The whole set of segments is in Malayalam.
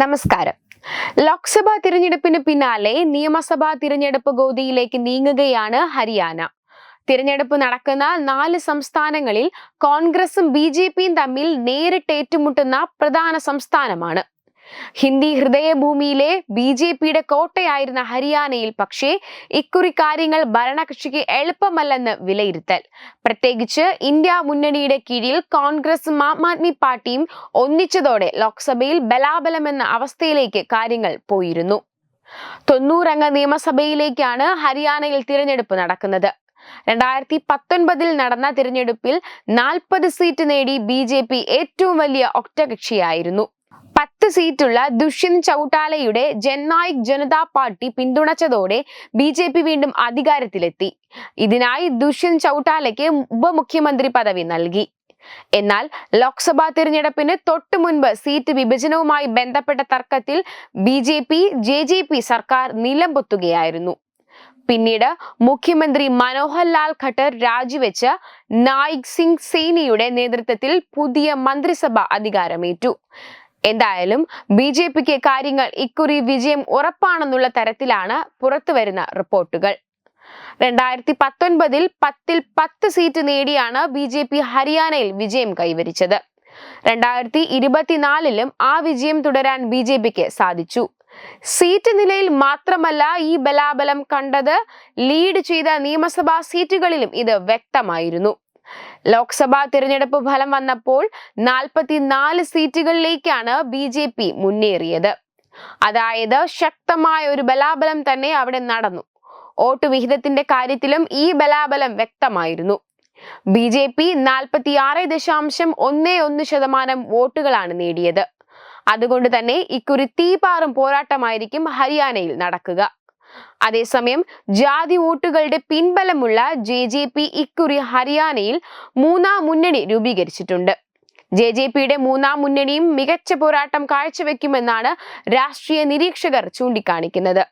നമസ്കാരം. ലോക്സഭാ തിരഞ്ഞെടുപ്പിന് പിന്നാലെ നിയമസഭാ തിരഞ്ഞെടുപ്പ് ഗോതിയിലേക്ക് നീങ്ങുകയാണ് ഹരിയാന. തിരഞ്ഞെടുപ്പ് നടക്കുന്ന നാല് സംസ്ഥാനങ്ങളിൽ കോൺഗ്രസും ബി ജെ പിയും തമ്മിൽ നേരിട്ട് ഏറ്റുമുട്ടുന്ന പ്രധാന സംസ്ഥാനമാണ്. ഹിന്ദി ഹൃദയഭൂമിയിലെ ബി ജെ പിയുടെ കോട്ടയായിരുന്ന ഹരിയാനയിൽ പക്ഷേ ഇക്കുറി കാര്യങ്ങൾ ഭരണകക്ഷിക്ക് എളുപ്പമല്ലെന്ന് വിലയിരുത്തൽ. പ്രത്യേകിച്ച് ഇന്ത്യ മുന്നണിയുടെ കീഴിൽ കോൺഗ്രസും ആം ആദ്മി പാർട്ടിയും ഒന്നിച്ചതോടെ ലോക്സഭയിൽ ബലാബലമെന്ന അവസ്ഥയിലേക്ക് കാര്യങ്ങൾ പോയിരുന്നു. തൊണ്ണൂറംഗ നിയമസഭയിലേക്കാണ് ഹരിയാനയിൽ തിരഞ്ഞെടുപ്പ് നടക്കുന്നത്. രണ്ടായിരത്തി പത്തൊൻപതിൽ നടന്ന തിരഞ്ഞെടുപ്പിൽ നാൽപ്പത് സീറ്റ് നേടി ബി ഏറ്റവും വലിയ ഒറ്റകക്ഷിയായിരുന്നു. പത്ത് സീറ്റുള്ള ദുഷ്യന്ത് ചൌട്ടാലയുടെ ജൻനായിക് ജനതാ പാർട്ടി പിന്തുണച്ചതോടെ ബി ജെ പി വീണ്ടും അധികാരത്തിലെത്തി. ഇതിനായി ദുഷ്യന്ത് ചൌട്ടാലയ്ക്ക് ഉപമുഖ്യമന്ത്രി പദവി നൽകി. എന്നാൽ ലോക്സഭാ തിരഞ്ഞെടുപ്പിന് തൊട്ടു മുൻപ് സീറ്റ് വിഭജനവുമായി ബന്ധപ്പെട്ട തർക്കത്തിൽ B J P J J P സർക്കാർ നിലംപൊത്തുകയായിരുന്നു. പിന്നീട് മുഖ്യമന്ത്രി മനോഹർ ലാൽ ഖട്ടർ രാജിവെച്ച് നായിക് സിംഗ് സേനിയുടെ നേതൃത്വത്തിൽ പുതിയ മന്ത്രിസഭ അധികാരമേറ്റു. എന്തായാലും ബി ജെ പിക്ക് കാര്യങ്ങൾ ഇക്കുറി വിജയം ഉറപ്പാണെന്നുള്ള തരത്തിലാണ് പുറത്തുവരുന്ന റിപ്പോർട്ടുകൾ. രണ്ടായിരത്തി പത്തൊൻപതിൽ പത്തിൽ പത്ത് സീറ്റ് നേടിയാണ് ബി ജെ പി ഹരിയാനയിൽ വിജയം കൈവരിച്ചത്. രണ്ടായിരത്തി ഇരുപത്തിനാലിലും ആ വിജയം തുടരാൻ ബി ജെ പിക്ക് സാധിച്ചു. സീറ്റ് നിലയിൽ മാത്രമല്ല ഈ ബലാബലം കണ്ടത് ലീഡ് ചെയ്ത നിയമസഭാ സീറ്റുകളിലും ഇത് വ്യക്തമായിരുന്നു. ലോക്സഭാ തിരഞ്ഞെടുപ്പ് ഫലം വന്നപ്പോൾ നാൽപ്പത്തിനാല് സീറ്റുകളിലേക്കാണ് ബി ജെ പി മുന്നേറിയത്. അതായത് ശക്തമായ ഒരു ബലാബലം തന്നെ അവിടെ നടന്നു. വോട്ട് വിഹിതത്തിന്റെ കാര്യത്തിലും ഈ ബലാബലം വ്യക്തമായിരുന്നു. ബി ജെ പി നാൽപ്പത്തി ആറ് ദശാംശം ഒന്ന് ഒന്ന് ശതമാനം വോട്ടുകളാണ് നേടിയത്. അതുകൊണ്ട് തന്നെ ഇക്കുറി തീപാറും പോരാട്ടമായിരിക്കും ഹരിയാനയിൽ നടക്കുക. അതേസമയം ജാതി വോട്ടുകളുടെ പിൻബലമുള്ള ജെ ജെ പി ഇക്കുറി ഹരിയാനയിൽ മൂന്നാം മുന്നണി രൂപീകരിച്ചിട്ടുണ്ട്. ജെ ജെ പിയുടെ മൂന്നാം മുന്നണിയും മികച്ച പോരാട്ടം കാഴ്ചവെക്കുമെന്നാണ് രാഷ്ട്രീയ നിരീക്ഷകർ ചൂണ്ടിക്കാണിക്കുന്നത്.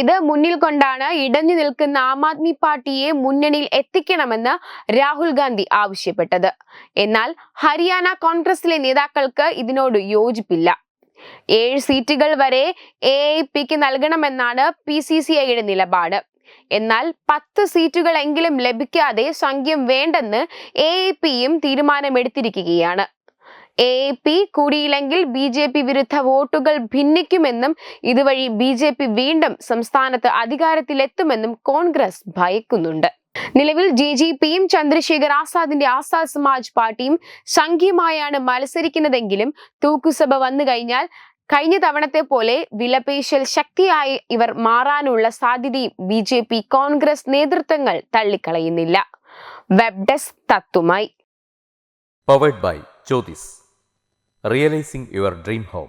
ഇത് മുന്നിൽ കൊണ്ടാണ് ഇടഞ്ഞു നിൽക്കുന്ന ആം ആദ്മി പാർട്ടിയെ മുന്നണിയിൽ എത്തിക്കണമെന്ന് രാഹുൽ ഗാന്ധി ആവശ്യപ്പെട്ടത്. എന്നാൽ ഹരിയാന കോൺഗ്രസിലെ നേതാക്കൾക്ക് ഇതിനോട് യോജിപ്പില്ല. ഏഴ് സീറ്റുകൾ വരെ എ ഐ പിക്ക് നൽകണമെന്നാണ് പി സി സി ഐയുടെ നിലപാട്. എന്നാൽ പത്ത് സീറ്റുകളെങ്കിലും ലഭിക്കാതെ സംഖ്യം വേണ്ടെന്ന് എ ഐ പിയും തീരുമാനമെടുത്തിരിക്കുകയാണ്. എ ഐ പി കൂടിയില്ലെങ്കിൽ ബി ജെ പി വിരുദ്ധ വോട്ടുകൾ ഭിന്നിക്കുമെന്നും ഇതുവഴി ബി ജെ പി വീണ്ടും സംസ്ഥാനത്ത് അധികാരത്തിലെത്തുമെന്നും കോൺഗ്രസ് ഭയക്കുന്നുണ്ട്. നിലവിൽ ജെ ജി പിയും ചന്ദ്രശേഖർ ആസാദിന്റെ ആസാദ് സമാജ് പാർട്ടിയും സംഖ്യമായാണ് മത്സരിക്കുന്നതെങ്കിലും തൂക്കുസഭ വന്നു കഴിഞ്ഞാൽ കഴിഞ്ഞ തവണത്തെ പോലെ വിലപേശൽ ശക്തിയായി ഇവർ മാറാനുള്ള സാധ്യതയും ബി ജെ പി കോൺഗ്രസ് നേതൃത്വങ്ങൾ തള്ളിക്കളയുന്നില്ല. Web desk തത്തുമായി. Powered by Jyothis realising your dream home